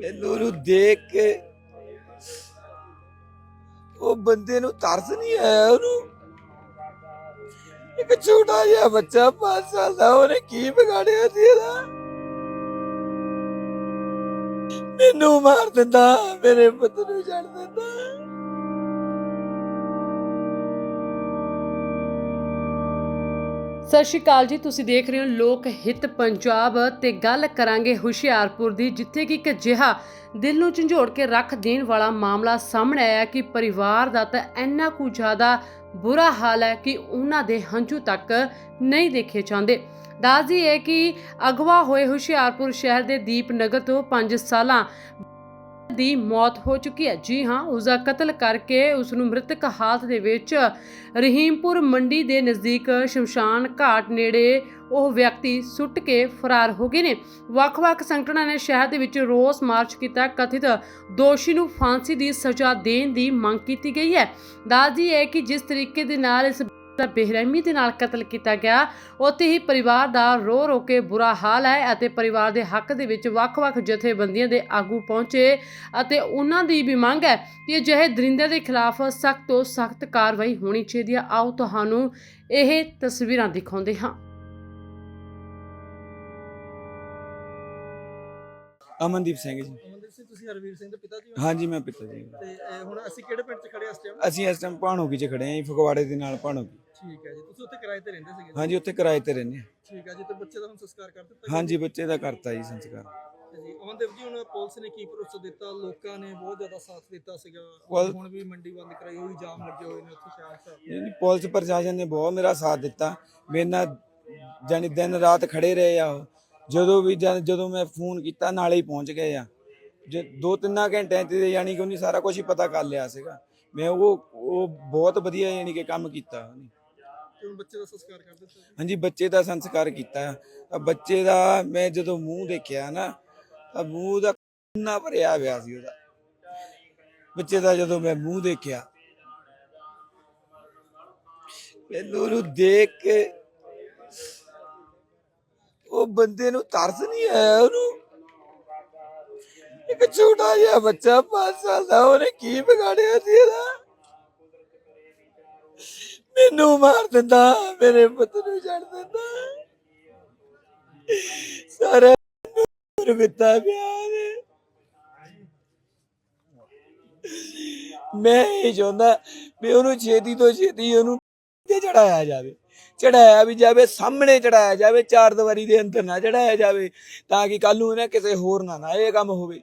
ਮੈਨੂੰ ਨੂੰ ਦੇਖ ਕੇ ਉਹ ਬੰਦੇ ਨੂੰ ਤਰਸ ਨਹੀਂ ਆਇਆ ਉਹਨੂੰ। ਇੱਕ ਛੋਟਾ ਜਿਹਾ ਬੱਚਾ 5 ਸਾਲ ਦਾ, ਉਹਨੇ ਕੀ ਵਿਗਾੜਿਆ ਸੀ ਇਹਦਾ? ਮੈਨੂੰ ਮਾਰ ਦਿੰਦਾ, ਮੇਰੇ ਪੁੱਤ ਨੂੰ ਛੱਡ ਦਿੰਦਾ। ਸਤਿ ਸ਼੍ਰੀ ਅਕਾਲ ਜੀ, ਤੁਸੀਂ ਦੇਖ ਰਹੇ ਹੋ ਲੋਕ ਹਿੱਤ ਪੰਜਾਬ ਤੇ ਗੱਲ ਕਰਾਂਗੇ ਹੁਸ਼ਿਆਰਪੁਰ ਦੀ, ਜਿੱਥੇ ਕਿ ਇੱਕ ਅਜਿਹਾ ਦਿਲ ਨੂੰ ਝੰਜੋੜ ਕੇ ਰੱਖ ਦੇਣ ਵਾਲਾ ਮਾਮਲਾ ਸਾਹਮਣੇ ਆਇਆ ਕਿ ਪਰਿਵਾਰ ਦਾ ਤਾਂ ਇੰਨਾ ਕੁ ਜ਼ਿਆਦਾ ਬੁਰਾ ਹਾਲ ਹੈ ਕਿ ਉਹਨਾਂ ਦੇ ਹੰਝੂ ਤੱਕ ਨਹੀਂ ਦੇਖੇ ਜਾਂਦੇ। ਦੱਸਦੀ ਹੈ ਕਿ ਅਗਵਾ ਹੋਏ ਹੁਸ਼ਿਆਰਪੁਰ ਸ਼ਹਿਰ ਦੇ ਦੀਪਨਗਰ ਤੋਂ 5 ਸਾਲਾਂ ਦੀ ਮੌਤ ਹੋ ਚੁੱਕੀ ਹੈ। ਜੀ ਹਾਂ ਉਸ ਦਾ ਕਤਲ ਕਰਕੇ ਉਸ ਨੂੰ ਮ੍ਰਿਤਕ ਹਾਲਤ ਦੇ ਵਿੱਚ ਰਹੀਮਪੁਰ ਮੰਡੀ ਦੇ ਨਜ਼ਦੀਕ ਸ਼ਮਸ਼ਾਨ ਘਾਟ ਨੇੜੇ ਉਹ ਵਿਅਕਤੀ ਸੁੱਟ ਕੇ ਫਰਾਰ ਹੋ ਗਏ ਨੇ। ਵੱਖ-ਵੱਖ ਸੰਗਠਨਾਂ ਨੇ ਸ਼ਹਿਰ ਦੇ ਵਿੱਚ ਰੋਸ ਮਾਰਚ ਕੀਤਾ। ਕਥਿਤ ਦੋਸ਼ੀ ਨੂੰ ਫਾਂਸੀ ਦੀ ਸਜ਼ਾ ਦੇਣ ਦੀ ਮੰਗ ਕੀਤੀ ਗਈ ਹੈ। ਦੱਸਦੀ ਹੈ ਕਿ ਜਿਸ ਤਰੀਕੇ ਦੇ ਨਾਲ ਇਸ ਦਾ ਬੇਰਹਿਮੀ ਦੇ ਨਾਲ ਕਤਲ ਕੀਤਾ ਗਿਆ। ਉੱਥੇ ਹੀ ਪਰਿਵਾਰ ਦਾ ਰੋ ਰੋ ਕੇ ਬੁਰਾ ਹਾਲ ਹੈ ਅਤੇ ਪਰਿਵਾਰ ਦੇ ਹੱਕ ਦੇ ਵਿੱਚ ਵੱਖ-ਵੱਖ ਜਥੇਬੰਦੀਆਂ ਦੇ ਆਗੂ ਪਹੁੰਚੇ ਅਤੇ ਉਹਨਾਂ ਦੀ ਵੀ ਮੰਗ ਹੈ ਕਿ ਅਜਿਹੇ ਦਰਿੰਦੇ ਦੇ ਖਿਲਾਫ ਸਖਤ ਤੋਂ ਸਖਤ ਕਾਰਵਾਈ ਹੋਣੀ ਚਾਹੀਦੀ ਹੈ। ਆਓ ਤੁਹਾਨੂੰ ਇਹ ਤਸਵੀਰਾਂ ਦਿਖਾਉਂਦੇ ਹਾਂ। ਅਮਨਦੀਪ ਸਿੰਘ ਜੀ। ਸਿੰਘ ਤੁਸੀਂ ਹਰਵੀਰ ਸਿੰਘ ਦੇ ਪਿਤਾ ਜੀ ਹੋ? ਹਾਂਜੀ ਮੈਂ ਪਿਤਾ ਜੀ। ਤੇ ਇਹ ਹੁਣ ਅਸੀਂ ਕਿਹੜੇ ਪਿੰਡ 'ਚ ਖੜੇ ਹਾਂ ਇਸ ਟਾਈਮ ਅਸੀਂ ਇਸ ਟਾਈਮ ਭਾਣੋਗੀ ਚ ਖੜੇ ਆਂ ਜੀ ਫਗਵਾੜੇ ਦੇ ਨਾਲ ਭਾਣੋਗੀ। ਠੀਕ ਹੈ ਜੀ ਤੁਸੀਂ ਉੱਥੇ ਕਿਰਾਏ ਤੇ ਰਹਿੰਦੇ ਸੀਗੇ ਹਾਂਜੀ ਉੱਥੇ ਕਿਰਾਏ ਤੇ ਰਹਿੰਦੇ ਹਾਂ। ਠੀਕ ਹੈ ਜੀ ਤੇ ਬੱਚੇ ਦਾ ਹੁਣ ਸੰਸਕਾਰ ਕਰ ਦਿੱਤਾ ਹਾਂਜੀ ਬੱਚੇ ਦਾ ਕਰਤਾ ਜੀ ਸੰਸਕਾਰ। ਜੀ ਜੀ ਅਮਨਦੀਪ ਜੀ ਹੁਣ ਪੁਲਿਸ ਨੇ ਕੀ ਭਰੋਸਾ ਦਿੱਤਾ? ਲੋਕਾਂ ਨੇ ਬਹੁਤ ਜ਼ਿਆਦਾ ਸਾਥ ਦਿੱਤਾ ਸੀਗਾ। ਹੁਣ ਵੀ ਮੰਡੀ ਬੰਦ ਕਰਾਈ ਹੋਈ ਜਾਮ ਲੱਗੇ ਹੋਏ ਨੇ ਉੱਥੇ ਸ਼ਹਿਰ 'ਚ। ਜੀ ਪੁਲਿਸ ਪ੍ਰਸ਼ਾਸਨ ਨੇ ਬਹੁਤ ਮੇਰਾ ਸਾਥ ਦਿੱਤਾ। ਮੇਰੇ ਨਾਲ ਜਾਨੀ ਦਿਨ ਰਾਤ ਖੜੇ ਰਹੇ ਆ ਉਹ। ਜਦੋਂ ਵੀ ਜਦ- ਜਦੋਂ ਮੈਂ ਫੋਨ ਕੀਤਾ ਨਾਲੇ ਹੀ ਪਹੁੰਚ ਗਏ ਆ। ਜੇ ਦੋ ਤਿੰਨਾਂ ਘੰਟਿਆਂ ਤੇ ਯਾਨੀ ਕਿ ਉਹਨੇ ਸਾਰਾ ਕੁਝ ਹੀ ਪਤਾ ਕਰ ਲਿਆ ਸੀਗਾ। ਮੈਂ ਉਹ ਉਹ ਬਹੁਤ ਵਧੀਆ ਯਾਨੀ ਕਿ ਕੰਮ ਕੀਤਾ ਉਹਨੇ। ਤੇ ਹੁਣ ਬੱਚੇ ਦਾ ਸੰਸਕਾਰ ਕਰ ਦਿੱਤਾ। ਜੀ ਹਾਂਜੀ ਬੱਚੇ ਦਾ ਸੰਸਕਾਰ ਕੀਤਾ। ਤਾਂ ਬੱਚੇ ਦਾ ਮੈਂ ਜਦੋਂ ਮੂੰਹ ਦੇਖਿਆ ਨਾ ਤਾਂ ਮੂੰਹ ਦਾ ਨਾ ਭਰਿਆ ਹੋਇਆ ਸੀ ਉਹਦਾ। ਬੱਚੇ ਦਾ ਜਦੋਂ ਮੈਂ ਮੂੰਹ ਦੇਖਿਆ ਮੈਨੂੰ ਉਹਨੂੰ ਦੇਖ ਕੇ ਉਹ ਬੰਦੇ ਨੂੰ ਤਰਸ ਨਹੀਂ ਆਇਆ ਉਹਨੂੰ। ਇੱਕ ਛੋਟਾ ਜਿਹਾ ਬੱਚਾ 5 ਸਾਲ ਦਾ, ਉਹਨੇ ਕੀ ਵਿਗਾੜਿਆ ਸੀ ਇਹਦਾ? ਮੈਨੂੰ ਮਾਰ ਦਿੰਦਾ, ਮੇਰੇ ਪੁੱਤ ਨੂੰ ਛੱਡ ਦਿੰਦਾ। ਸਾਰਾ ਨੂਰ ਬਿੱਤਾ ਮੈਂ ਇਹ ਚਾਹੁੰਦਾ ਵੀ ਉਹਨੂੰ ਛੇਤੀ ਤੋਂ ਛੇਤੀ ਉਹਨੂੰ ਤੇ ਚੜਾਇਆ ਜਾਵੇ। ਚੜਾਇਆ ਵੀ ਜਾਵੇ, ਸਾਹਮਣੇ ਚੜਾਇਆ ਜਾਵੇ, ਚਾਰ ਦੀਵਾਰੀ ਦੇ ਅੰਦਰ ਨਾ ਚੜਾਇਆ ਜਾਵੇ, ਤਾਂ ਕਿ ਕੱਲ ਨੂੰ ਇਹਨਾਂ ਕਿਸੇ ਹੋਰ ਨਾਲ ਨਾ ਇਹ ਕੰਮ ਹੋਵੇ।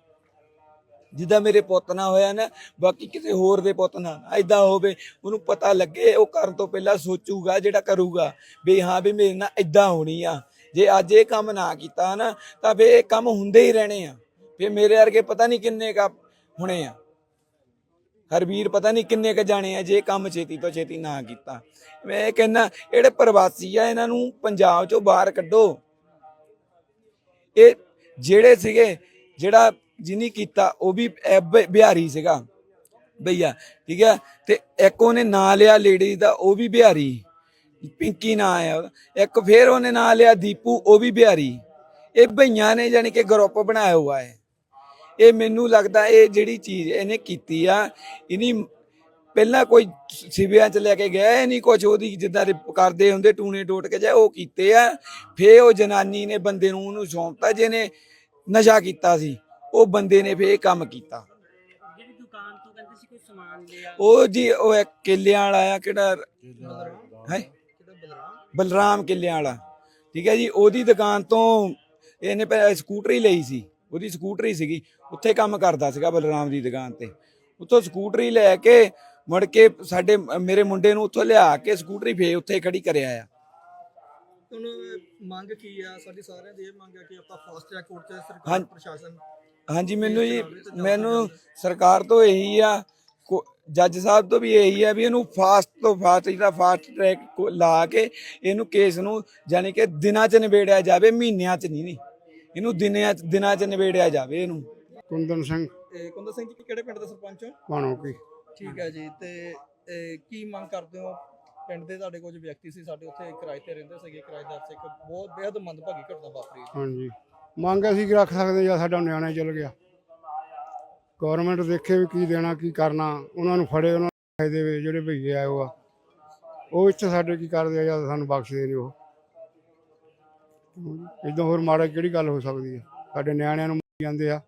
ਜਿੱਦਾਂ ਮੇਰੇ ਪੁੱਤ ਨਾਲ ਹੋਇਆ ਨਾ, ਬਾਕੀ ਕਿਸੇ ਹੋਰ ਦੇ ਪੁੱਤ ਨਾਲ ਐਦਾਂ ਹੋਵੇ, ਉਹਨੂੰ ਪਤਾ ਲੱਗੇ, ਉਹ ਕਰਨ ਤੋਂ ਪਹਿਲਾਂ ਸੋਚੂਗਾ ਜਿਹੜਾ ਕਰੂਗਾ, ਵੀ ਹਾਂ, ਵੀ ਮੇਰੇ ਨਾਲ ਐਦਾਂ ਹੋਣੀ ਆ। ਜੇ ਅੱਜ ਇਹ ਕੰਮ ਨਾ ਕੀਤਾ ਨਾ, ਤਾਂ ਫੇ ਇਹ ਕੰਮ ਹੁੰਦੇ ਹੀ ਰਹਿਣੇ ਆ। ਫੇ ਮੇਰੇ ਵਰਗੇ ਪਤਾ ਨਹੀਂ ਕਿੰਨੇ ਕਾ ਹੋਣੇ ਆ। ਹਰਵੀਰ ਪਤਾ ਨਹੀਂ ਕਿੰਨੇ ਕ ਜਾਣੇ ਆ ਜੇ ਕੰਮ ਛੇਤੀ ਤੋਂ ਛੇਤੀ ਨਾ ਕੀਤਾ। ਮੈਂ ਇਹ ਕਹਿੰਦਾ, ਜਿਹੜੇ ਪ੍ਰਵਾਸੀ ਆ, ਇਹਨਾਂ ਨੂੰ ਪੰਜਾਬ ਚੋਂ ਬਾਹਰ ਕੱਢੋ। ਇਹ ਜਿਹੜੇ ਸੀਗੇ, ਜਿਹੜਾ ਜਿਨੀ ਕੀਤਾ, ਉਹ ਵੀ ਬ- ਬਿਹਾਰੀ ਸੀਗਾ। ਭਈਆ ਠੀਕ ਹੈ? ਤੇ ਇੱਕ ਉਹਨੇ ਨਾਂ ਲਿਆ ਲੇਡੀ ਦਾ, ਉਹ ਵੀ ਬਿਹਾਰੀ। ਪਿੰਕੀ ਨਾਂ ਆ। ਇੱਕ ਫੇਰ ਉਹਨੇ ਨਾਂ ਲਿਆ ਦੀਪੂ, ਉਹ ਵੀ ਬਿਹਾਰੀ। ਇਹ ਭਈਆਂ ਨੇ ਜਾਨੀ ਕਿ ਗਰੁੱਪ ਬਣਾਇਆ ਹੋਇਆ ਹੈ। ਇਹ ਮੈਨੂੰ ਲੱਗਦਾ ਇਹ ਜਿਹੜੀ ਚੀਜ਼ ਇਹਨੇ ਕੀਤੀ ਆ, ਇਹਨੀ ਪਹਿਲਾਂ ਕੋਈ ਸਿਵਿਆਂ ਚ ਲੈ ਕੇ ਗਿਆ, ਇਹ ਨਹੀਂ ਕੁਝ ਉਹਦੀ ਜਿੱਦਾਂ ਦੇ ਕਰਦੇ ਹੁੰਦੇ, ਟੂਣੇ ਟੋਟ ਕੇ ਜਾ ਉਹ ਕੀਤੇ ਆ। ਫੇ ਉਹ ਜਨਾਨੀ ਨੇ ਬੰਦੇ ਨੂੰ ਉਹਨੂੰ ਸੌਂਪਤਾ, ਜਿਹਨੇ ਨਸ਼ਾ ਕੀਤਾ ਸੀ। ਉਹ ਬੰਦੇ ਨੇ ਫੇ ਇਹ ਕੰਮ ਕੀਤਾ। ਜਿਹੜੀ ਦੁਕਾਨ ਤੋਂ ਕਹਿੰਦੇ ਸੀ ਕੋਈ ਸਮਾਨ ਲਿਆ। ਉਹ ਜੀ ਉਹ ਇੱਕ ਕਿੱਲਿਆਂ ਵਾਲਾ ਆ ਕਿਹੜਾ ਹੈ? ਬਲਰਾਮ ਕਿੱਲਿਆਂ ਵਾਲਾ। ਠੀਕ ਹੈ ਜੀ ਉਹਦੀ ਦੁਕਾਨ ਤੋਂ ਇਹਨੇ ਪਹਿਲਾਂ ਸਕੂਟਰੀ ਲਈ ਸੀ। ਉਹਦੀ ਸਕੂਟਰੀ ਸੀਗੀ। ਉੱਥੇ ਕੰਮ ਕਰਦਾ ਸੀਗਾ ਬਲਰਾਮ ਦੀ ਦੁਕਾਨ ਤੇ। ਉੱਥੋਂ ਸਕੂਟਰੀ ਲੈ ਕੇ ਮੁੜ ਕੇ ਸਾਡੇ ਮੇਰੇ ਮੁੰਡੇ ਨੂੰ ਉੱਥੋਂ ਲਿਆ ਕੇ ਸਕੂਟਰੀ ਫੇ ਉੱਥੇ ਖੜੀ ਕਰਿਆ ਆ। ਹੁਣ ਮੰਗ ਕੀ ਆ? ਸਾਡੀ ਸਾਰਿਆਂ ਦੀ ਇਹ ਮੰਗ ਆ ਕਿ ਆਪਾਂ ਫਾਸਟ ਟਰੈਕ ਕੋਰਟ ਤੇ ਹਾਂ। ਸਰਕਾਰ ਪ੍ਰਸ਼ਾਸਨ ਹਾਂਜੀ ਮੈਨੂੰ ਜੀ ਮੈਨੂੰ ਸਰਕਾਰ ਤੋਂ ਇਹੀ ਆ ਕੋ- ਜੱਜ ਸਾਹਿਬ ਤੋਂ ਵੀ ਇਹੀ ਆ ਵੀ ਇਹਨੂੰ ਫਾਸਟ ਤੋਂ ਫਾਸਟ ਜਿਹੜਾ ਫਾਸਟ ਟਰੈਕ ਲਾ ਕੇ ਇਹਨੂੰ ਕੇਸ ਨੂੰ ਯਾਨੀ ਕਿ ਦਿਨਾਂ 'ਚ ਨਿਬੇੜਿਆ ਜਾਵੇ ਮਹੀਨਿਆਂ 'ਚ ਨਹੀਂ ਨਹੀਂ। ਇਹਨੂੰ ਦਿਨਾਂ 'ਚ ਦਿਨਾਂ 'ਚ ਨਿਬੇੜਿਆ ਜਾਵੇ ਇਹਨੂੰ। ਕੁੰਦਨ ਸਿੰਘ। ਤੇ ਕੁੰਦਰ ਸਿੰਘ ਜੀ ਕਿਹੜੇ ਪਿੰਡ ਦੇ ਸਰਪੰਚ ਹੋ? ਬਾਣੋ ਕੀ। ਠੀਕ ਹੈ ਜੀ ਤੇ ਇਹ ਕੀ ਮੰਗ ਕਰਦੇ ਹੋ? ਪਿੰਡ ਦੇ ਤੁਹਾਡੇ ਕੁਝ ਵਿਅਕਤੀ ਸੀ ਸਾਡੇ ਉੱਥੇ ਕਿਰਾਏ ਤੇ ਰਹਿੰਦੇ ਸੀਗੇ ਕਿਰਾਏਦਾਰ ਸੀ ਇੱਕ ਬਹੁਤ ਬੇहद ਮੰਦਭਾਗੀ ਘਟਨਾ ਵਾਪਰੀ। ਹਾਂਜੀ। ਮੰਗ ਅਸੀਂ ਕੀ ਰੱਖ ਸਕਦੇ ਜਾਂ ਸਾਡਾ ਨਿਆਣਾ ਚਲ ਗਿਆ। ਗਵਰਨਮੈਂਟ ਦੇਖੇ ਵੀ ਕੀ ਦੇਣਾ, ਕੀ ਕਰਨਾ, ਉਹਨਾਂ ਨੂੰ ਫੜੇ, ਉਹਨਾਂ ਨੂੰ ਪੈਸੇ ਦੇਵੇ, ਜਿਹੜੇ ਭਈਏ ਆਏ ਉਹ ਆ ਉਹ ਇੱਥੇ ਸਾਡੇ ਕੀ ਕਰਦੇ ਆ ਜਾਂ ਸਾਨੂੰ ਬਖਸ਼ਦੇ ਨੇ ਉਹ ਇਦਾਂ ਹੋਰ ਮਾੜਾ ਕਿਹੜੀ ਗੱਲ ਹੋ ਸਕਦੀ ਹੈ ਸਾਡੇ ਨਿਆਣਿਆਂ ਨੂੰ ਮਾਰੀ ਜਾਂਦੇ ਆ।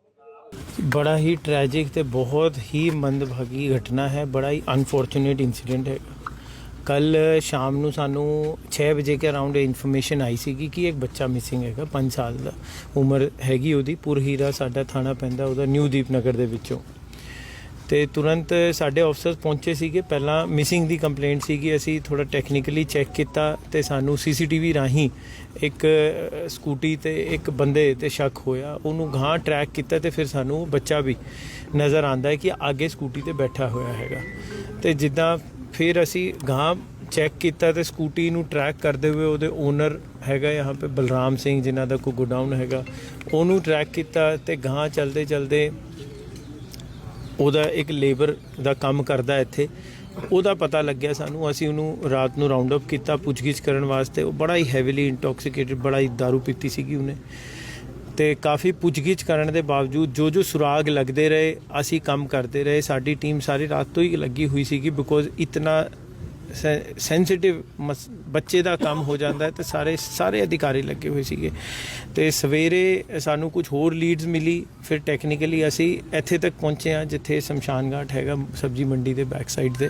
ਬੜਾ ਹੀ ਟ੍ਰੈਜਿਕ ਤੇ ਬਹੁਤ ਹੀ ਮੰਦਭਾਗੀ ਘਟਨਾ ਹੈ। ਬੜਾ ਹੀ ਅਨਫੋਰਚੂਨੇਟ ਇਨਸੀਡੈਂਟ ਹੈ ਕੱਲ ਸ਼ਾਮ ਨੂੰ ਸਾਨੂੰ 6 ਵਜੇ ਕੇ ਅਰਾਊਂਡ ਇਨਫੋਰਮੇਸ਼ਨ ਆਈ ਸੀਗੀ ਕਿ ਇੱਕ ਬੱਚਾ ਮਿਸਿੰਗ ਹੈਗਾ 5 ਸਾਲ ਦਾ। ਉਮਰ ਹੈਗੀ ਉਹਦੀ, ਪੁਰਹੀਰਾ ਸਾਡਾ ਥਾਣਾ ਪੈਂਦਾ ਉਹਦਾ ਨਿਊ ਦੀਪਨਗਰ ਦੇ ਵਿੱਚੋਂ। ਤੇ ਤੁਰੰਤ ਸਾਡੇ ਆਫਸਰਸ ਪਹੁੰਚੇ ਸੀਗੇ। ਪਹਿਲਾਂ ਮਿਸਿੰਗ ਦੀ ਕੰਪਲੇਂਟ ਸੀਗੀ, ਅਸੀਂ ਥੋੜਾ ਟੈਕਨੀਕਲੀ ਚੈੱਕ ਕੀਤਾ ਤੇ ਸਾਨੂੰ ਸੀਸੀਟੀਵੀ ਰਾਹੀਂ ਇੱਕ ਸਕੂਟੀ ਤੇ ਇੱਕ ਬੰਦੇ ਤੇ ਸ਼ੱਕ ਹੋਇਆ। ਉਹਨੂੰ ਗਾਂ ਟਰੈਕ ਕੀਤਾ ਤੇ ਫਿਰ ਸਾਨੂੰ ਬੱਚਾ ਵੀ ਨਜ਼ਰ ਆਂਦਾ ਹੈ ਕਿ ਅੱਗੇ ਸਕੂਟੀ ਤੇ ਬੈਠਾ ਹੋਇਆ ਹੈਗਾ। ਤੇ ਜਿੱਦਾਂ ਫਿਰ ਅਸੀਂ ਗਾਂ ਚੈੱਕ ਕੀਤਾ ਤੇ ਸਕੂਟੀ ਨੂੰ ਟਰੈਕ ਕਰਦੇ ਹੋਏ ਉਹਦੇ ਓਨਰ ਹੈਗਾ ਯਹਾਂ ਪੇ ਬਲਰਾਮ ਸਿੰਘ, ਜਿਨ੍ਹਾਂ ਦਾ ਕੋ ਗੋਡਾਊਨ ਹੈਗਾ, ਉਹਨੂੰ ਟਰੈਕ ਕੀਤਾ ਤੇ ਗਾਂ ਚਲਦੇ ਚਲਦੇ ਉਹਦਾ ਇੱਕ ਲੇਬਰ ਦਾ ਕੰਮ ਕਰਦਾ ਇੱਥੇ। ਉਹਦਾ ਪਤਾ ਲੱਗਿਆ ਸਾਨੂੰ, ਅਸੀਂ ਉਹਨੂੰ ਰਾਤ ਨੂੰ ਰਾਉਂਡ ਅਪ ਕੀਤਾ, ਪੁੱਛਗਿੱਛ ਕਰਨ ਵਾਸਤੇ। ਉਹ ਬੜਾ ਹੀ ਹੈਵੀਲੀ ਇੰਟੌਕਸੀਕੇਟਡ ਬੜਾ ਹੀ ਦਾਰੂ ਪੀਤੀ ਸੀਗੀ ਉਹਨੇ। ਤੇ ਕਾਫੀ ਪੁੱਛਗਿੱਛ ਕਰਨ ਦੇ ਬਾਵਜੂਦ ਜੋ ਜੋ ਸੁਰਾਗ ਲੱਗਦੇ ਰਹੇ, ਅਸੀਂ ਕੰਮ ਕਰਦੇ ਰਹੇ, ਸਾਡੀ ਟੀਮ ਸਾਰੀ ਰਾਤ ਤੋਂ ਹੀ ਲੱਗੀ ਹੋਈ ਸੀਗੀ ਬਿਕੋਜ਼ ਇਤਨਾ ਸੈਂਸਿਟਿਵ ਬੱਚੇ ਦਾ ਕੰਮ ਹੋ ਜਾਂਦਾ ਹੈ ਤੇ ਸਾਰੇ ਸਾਰੇ ਅਧਿਕਾਰੀ ਲੱਗੇ ਹੋਏ ਸੀਗੇ। ਤੇ ਸਵੇਰੇ ਸਾਨੂੰ ਕੁਝ ਹੋਰ ਲੀਡਸ ਮਿਲੀ, ਫਿਰ ਟੈਕਨੀਕਲੀ ਅਸੀਂ ਇੱਥੇ ਤੱਕ ਪਹੁੰਚੇ ਹਾਂ, ਜਿੱਥੇ ਸ਼ਮਸ਼ਾਨਘਾਟ ਹੈਗਾ ਸਬਜੀ ਮੰਡੀ ਦੇ ਬੈਕ ਸਾਈਡ ਤੇ।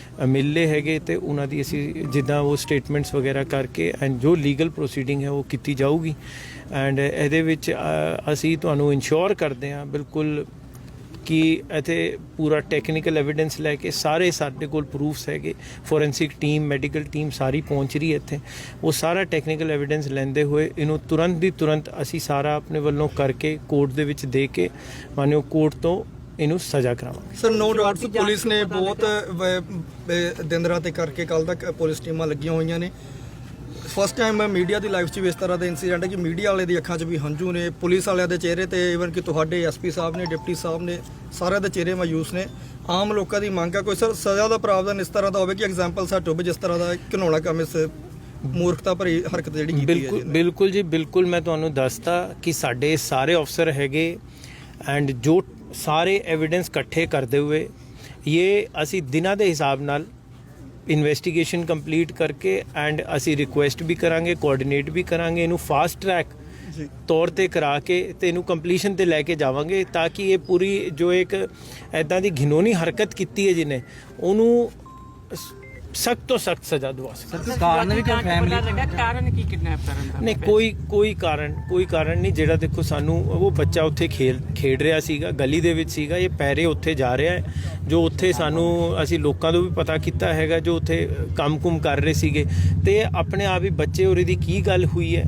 ਅ, ਮਿਲ ਲਏ ਹੈਗੇ ਤੇ ਉਹਨਾਂ ਦੀ ਅਸੀਂ ਜਿੱਦਾਂ ਉਹ ਸਟੇਟਮੈਂਟਸ ਵਗੈਰਾ ਕਰਕੇ ਐਂਡ ਜੋ ਲੀਗਲ ਪ੍ਰੋਸੀਡਿੰਗ ਹੈ ਉਹ ਕੀਤੀ ਜਾਊਗੀ। ਐਂਡ ਇਹਦੇ ਵਿੱਚ ਅਸੀਂ ਤੁਹਾਨੂੰ ਇਨਸ਼ੋਰ ਕਰਦੇ ਹਾਂ ਬਿਲਕੁਲ ਕਿ ਇੱਥੇ ਪੂਰਾ ਟੈਕਨੀਕਲ ਐਵੀਡੈਂਸ ਲੈ ਕੇ ਸਾਰੇ ਸਾਡੇ ਕੋਲ ਪ੍ਰੂਫਸ ਹੈਗੇ। ਫੋਰੈਂਸਿਕ ਟੀਮ ਮੈਡੀਕਲ ਟੀਮ ਸਾਰੀ ਪਹੁੰਚ ਰਹੀ ਹੈ ਇੱਥੇ। ਉਹ ਸਾਰਾ ਟੈਕਨੀਕਲ ਐਵੀਡੈਂਸ ਲੈਂਦੇ ਹੋਏ ਇਹਨੂੰ ਤੁਰੰਤ ਦੀ ਤੁਰੰਤ ਅਸੀਂ ਸਾਰਾ ਆਪਣੇ ਵੱਲੋਂ ਕਰਕੇ ਕੋਰਟ ਦੇ ਵਿੱਚ ਦੇ ਕੇ ਮਾਨਿਓ ਕੋਰਟ ਤੋਂ ਇਹਨੂੰ ਸਜ਼ਾ ਕਰਾਵਾਂਗੇ। ਸਰ ਨੋ ਡਾਊਟਸ ਪੁਲਿਸ ਨੇ ਬਹੁਤ ਵ- ਦਿਨ ਰਾਤ ਇੱਕ ਕਰਕੇ ਕੱਲ ਤੱਕ ਪੁਲਿਸ ਟੀਮਾਂ ਲੱਗੀਆਂ ਹੋਈਆਂ ਨੇ। ਫਸਟ ਟਾਈਮ ਮੈਂ ਮੀਡੀਆ ਦੀ ਲਾਈਫ 'ਚ ਵੀ ਇਸ ਤਰ੍ਹਾਂ ਦਾ ਇਨਸੀਡੈਂਟ ਹੈ ਕਿ ਮੀਡੀਆ ਵਾਲੇ ਦੀ ਅੱਖਾਂ 'ਚ ਵੀ ਹੰਝੂ ਨੇ ਪੁਲਿਸ ਵਾਲਿਆਂ ਦੇ ਚਿਹਰੇ ਤੇ ਇਵਨ ਕਿ ਤੁਹਾਡੇ ਐਸਪੀ ਸਾਹਿਬ ਨੇ ਡਿਪਟੀ ਸਾਹਿਬ ਨੇ ਸਾਰਿਆਂ ਦੇ ਚਿਹਰੇ ਮਾਯੂਸ ਨੇ। ਆਮ ਲੋਕਾਂ ਦੀ ਮੰਗ ਹੈ ਕੋਈ ਸਰ ਸਜ਼ਾ ਦਾ ਪ੍ਰਾਵਧਾਨ ਇਸ ਤਰ੍ਹਾਂ ਦਾ ਹੋਵੇ ਕਿ ਐਗਜ਼ਾਮਪਲ ਸੈੱਟ ਹੋਵੇ ਜਿਸ ਤਰ੍ਹਾਂ ਦਾ ਘਿਨਾਉਣਾ ਕੰਮ ਇਸ ਮੂਰਖਤਾ ਭਰੀ ਹਰਕਤ ਜਿਹੜੀ ਕੀਤੀ ਹੈ ਬਿਲਕੁਲ। ਬਿਲਕੁਲ ਜੀ ਬਿਲਕੁਲ ਮੈਂ ਤੁਹਾਨੂੰ ਦੱਸਤਾ ਕਿ ਸਾਡੇ ਸਾਰੇ ਅਫਸਰ ਹੈਗੇ ਐਂਡ ਜੋ ਸਾਰੇ ਐਵੀਡੈਂਸ ਇਕੱਠੇ ਕਰਦੇ ਹੋਏ ਇਹ ਅਸੀਂ ਦਿਨਾਂ ਦੇ ਹਿਸਾਬ ਨਾਲ ਇਨਵੈਸਟੀਗੇਸ਼ਨ ਕੰਪਲੀਟ ਕਰਕੇ ਐਂਡ ਅਸੀਂ ਰਿਕੁਐਸਟ ਵੀ ਕਰਾਂਗੇ ਕੋਆਰਡੀਨੇਟ ਵੀ ਕਰਾਂਗੇ ਇਹਨੂੰ ਫਾਸਟ ਟਰੈਕ ਤੌਰ ਤੇ ਕਰਾ ਕੇ ਤੇ ਇਹਨੂੰ ਕੰਪਲੀਸ਼ਨ ਤੇ ਲੈ ਕੇ ਜਾਵਾਂਗੇ ਤਾਂ ਕਿ ਇਹ ਪੂਰੀ ਜੋ ਇੱਕ ਐਦਾਂ ਦੀ ਘਿਨੌਣੀ ਹਰਕਤ ਕੀਤੀ ਹੈ ਜਿਹਨੇ ਉਹਨੂੰ ਸਖਤ ਤੋਂ ਸਖਤ ਸਜ਼ਾ ਦਵਾ ਸਕਦਾ ਕਾਰਨ ਵੀ ਕੋਈ ਫੈਮਿਲੀ ਲੱਗਾ ਕਾਰਨ ਕੀ ਕਿਡਨੈਪ ਕਰਨ ਦਾ ਨਹੀਂ ਕੋਈ ਕੋਈ ਕਾਰਨ ਕੋਈ ਕਾਰਨ ਨਹੀਂ ਜਿਹੜਾ ਦੇਖੋ ਸਾਨੂੰ ਉਹ ਬੱਚਾ ਉੱਥੇ ਖੇਲ ਖੇਡ ਰਿਹਾ ਸੀਗਾ ਗਲੀ ਦੇ ਵਿੱਚ ਸੀਗਾ ਇਹ ਪੈਰੇ ਉੱਥੇ ਜਾ ਰਿਹਾ ਹੈ ਜੋ ਉੱਥੇ ਸਾਨੂੰ ਅਸੀਂ ਲੋਕਾਂ ਤੋਂ ਵੀ ਪਤਾ ਕੀਤਾ ਹੈਗਾ ਜੋ ਉੱਥੇ ਕੰਮ-ਕੁਮ ਕਰ ਰਹੇ ਸੀਗੇ ਤੇ ਆਪਣੇ ਆਪ ਹੀ ਬੱਚੇ ਔਰ ਇਹਦੀ ਕੀ ਗੱਲ ਹੋਈ ਹੈ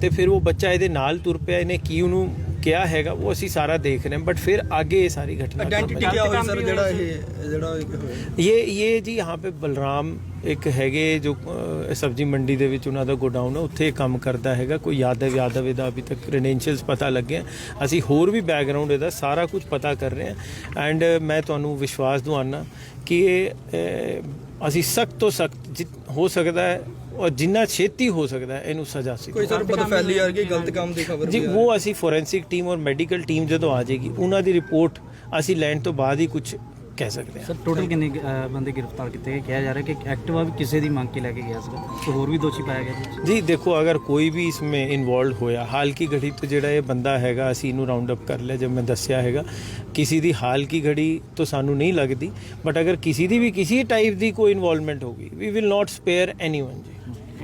ਤੇ ਫਿਰ ਉਹ ਬੱਚਾ ਇਹਦੇ ਨਾਲ ਤੁਰ ਪਿਆ ਇਹਨੇ ਕੀ ਉਹਨੂੰ ਕਿਹਾ ਹੈਗਾ ਉਹ ਅਸੀਂ ਸਾਰਾ ਦੇਖ ਰਹੇ ਹਾਂ ਬਟ ਫਿਰ ਅੱਗੇ ਇਹ ਸਾਰੀ ਘਟਨਾ ਆਇਡੈਂਟੀਟੀ ਕੀ ਹੋਈ ਸਰ ਜਿਹੜਾ ਇਹ ਜਿਹੜਾ ਇਹ ਹੋਇਆ ये ये जी यहाँ पे ਬਲਰਾਮ ਇੱਕ ਹੈਗੇ ਜੋ ਅਹ, ਸਬਜ਼ੀ ਮੰਡੀ ਦੇ ਵਿੱਚ ਉਹਨਾਂ ਦਾ ਗੋਡਾਊਨ ਹੈ ਉੱਥੇ ਕੰਮ ਕਰਦਾ ਹੈਗਾ ਕੋਈ ਯਾਦਵ ਯਾਦਵ ਇਹਦਾ ਅਭੀ ਤੱਕ ਕ੍ਰੈਡੈਂਸ਼ੀਅਲਸ ਪਤਾ ਲੱਗਿਆ ਅਸੀਂ ਹੋਰ ਵੀ ਬੈਕਗ੍ਰਾਉਂਡ ਇਹਦਾ ਸਾਰਾ ਕੁਝ ਪਤਾ ਕਰ ਰਹੇ ਹਾਂ ਐਂਡ ਮੈਂ ਤੁਹਾਨੂੰ ਵਿਸ਼ਵਾਸ ਦਿਵਾਨਾ ਕਿ ਇਹ ਅਹ, ਅਸੀਂ ਸਖਤ ਤੋਂ ਸਖਤ ਹੋ ਸਕਦਾ ਹੈ ਔਰ ਜਿੰਨਾ ਛੇਤੀ ਹੋ ਸਕਦਾ ਹੈ ਇਹਨੂੰ ਸਜ਼ਾ ਸੀ ਕੋਈ ਸਰ ਬਦਫੈਲੀ ਵਰਗੀ ਗਲਤ ਕੰਮ ਦੀ ਖਬਰ ਜੀ ਉਹ ਅਸੀਂ ਫੋਰੈਂਸਿਕ ਟੀਮ ਔਰ ਮੈਡੀਕਲ ਟੀਮ ਜਦੋਂ ਆ ਜਾਏਗੀ ਉਹਨਾਂ ਦੀ ਰਿਪੋਰਟ ਅਸੀਂ ਲੈਣ ਤੋਂ ਬਾਅਦ ਹੀ ਕੁਝ ਕਹਿ ਸਕਦੇ ਹਾਂ। ਸਰ ਟੋਟਲ ਕਿੰਨੇ ਬੰਦੇ ਗ੍ਰਿਫਤਾਰ ਕੀਤੇ ਗਏ? ਕਿਹਾ ਜਾ ਰਿਹਾ ਕਿ ਐਕਟਿਵਾ ਵੀ ਕਿਸੇ ਦੀ ਮੰਗ ਕੇ ਲੈ ਕੇ ਗਿਆ ਸੀਗਾ ਕੋਈ ਹੋਰ ਵੀ ਦੋਸ਼ੀ ਪਾਇਆ ਗਿਆ ਜੀ ਦੇਖੋ ਅਗਰ ਕੋਈ ਵੀ ਇਸमें ਇਨਵੋਲਡ ਹੋਇਆ ਹਾਲ ਕੀ ਘੜੀ ਤੋਂ ਜਿਹੜਾ ਇਹ ਬੰਦਾ ਹੈਗਾ ਅਸੀਂ ਇਹਨੂੰ ਰਾਉਂਡ ਅਪ ਕਰ ਲਿਆ ਜਦ ਮੈਂ ਦੱਸਿਆ ਹੈਗਾ ਕਿਸੇ ਦੀ ਹਾਲ ਕੀ ਘੜੀ ਤੋਂ ਸਾਨੂੰ ਨਹੀਂ ਲੱਗਦੀ ਬਟ ਅਗਰ ਕਿਸੇ ਦੀ ਵੀ ਕਿਸੇ ਟਾਈਪ ਦੀ ਕੋਈ ਇਨਵੋਲਵਮੈਂਟ ਹੋਗੀ we will not spare anyone ji.